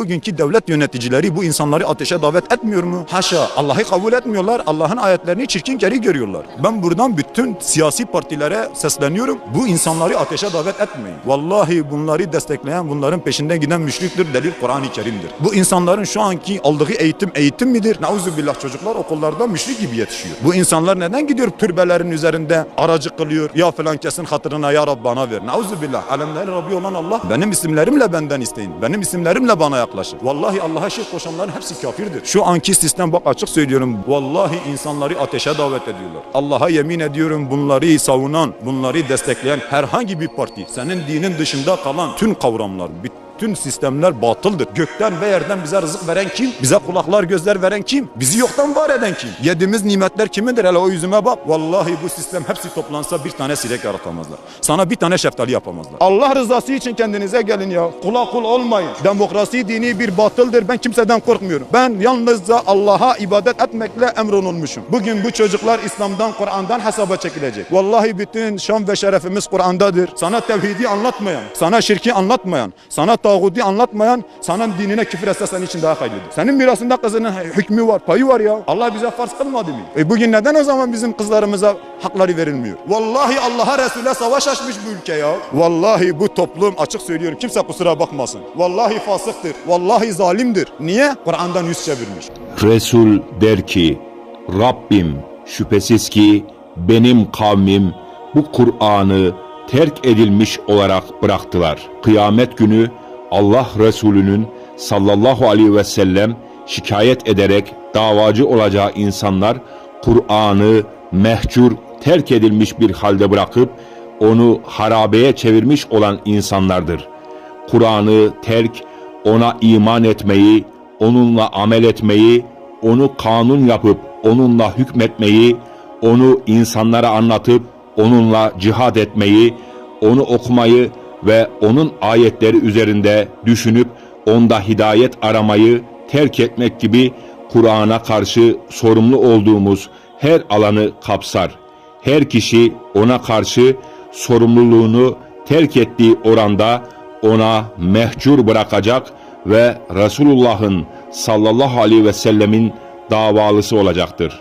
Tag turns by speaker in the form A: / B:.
A: Bugünkü devlet yöneticileri bu insanları ateşe davet etmiyor mu? Haşa Allah'ı kabul etmiyorlar. Allah'ın ayetlerini çirkin geri görüyorlar. Ben buradan bütün siyasi partilere sesleniyorum. Bu insanları ateşe davet etmeyin. Vallahi bunları destekleyen, bunların peşinden giden müşriktir. Delil Kur'an-ı Kerim'dir. Bu insanların şu anki aldığı eğitim eğitim midir? Nauzubillah çocuklar okullarda müşrik gibi yetişiyor. Bu insanlar neden gidiyor türbelerin üzerinde aracı kılıyor? Ya falan kesin hatırına ya Rab bana ver. Nauzubillah. Alemlerin Rabbi olan Allah. Benim isimlerimle benden isteyin. Benim isimlerimle bana yaklaşın. Vallahi Allah'a şirk koşanların hepsi kafirdir. Şu anki sistem bak açık söylüyorum. Vallahi insanları ateşe davet ediyorlar. Allah'a yemin ediyorum bunları savunan, bunları destekleyen herhangi bir parti, senin dinin dışında kalan tüm kavramlar, bütün sistemler batıldır. Gökten ve yerden bize rızık veren kim? Bize kulaklar gözler veren kim? Bizi yoktan var eden kim? Yediğimiz nimetler kimindir? Hele o yüzüme bak. Vallahi bu sistem hepsi toplansa bir tane sinek yaratamazlar. Sana bir tane şeftali yapamazlar. Allah rızası için kendinize gelin ya. Kula kul olmayın. Demokrasi dini bir batıldır. Ben kimseden korkmuyorum. Ben yalnızca Allah'a ibadet etmekle emrolunmuşum. Bugün bu çocuklar İslam'dan, Kur'an'dan hesaba çekilecek. Vallahi bütün şan ve şerefimiz Kur'an'dadır. Sana tevhidi anlatmayan, sana şirki anlatmayan, sana tağuti anlatmayan, sana dinine küfür etse senin için daha hayırlıdır. Senin mirasında kızının hükmü var, payı var ya. Allah bize farz kılmadı mı? E bugün neden o zaman bizim kızlarımıza hakları verilmiyor? Vallahi Allah'a Resul'e savaş açmış bu ülke ya. Vallahi bu toplum açık söylüyorum kimse kusura bakmasın. Vallahi fasıktır. Vallahi zalimdir. Niye? Kur'an'dan yüz çevirmiş.
B: Resul der ki, Rabbim şüphesiz ki benim kavmim bu Kur'an'ı terk edilmiş olarak bıraktılar. Kıyamet günü Allah Resulü'nün sallallahu aleyhi ve sellem şikayet ederek davacı olacağı insanlar Kur'an'ı mehcur terk edilmiş bir halde bırakıp onu harabeye çevirmiş olan insanlardır. Kur'an'ı terk, ona iman etmeyi, onunla amel etmeyi, onu kanun yapıp onunla hükmetmeyi, onu insanlara anlatıp onunla cihad etmeyi, onu okumayı ve onun ayetleri üzerinde düşünüp onda hidayet aramayı terk etmek gibi Kur'an'a karşı sorumlu olduğumuz her alanı kapsar. Her kişi ona karşı sorumluluğunu terk ettiği oranda ona mehcur bırakacak ve Resulullah'ın sallallahu aleyhi ve sellemin davalısı olacaktır.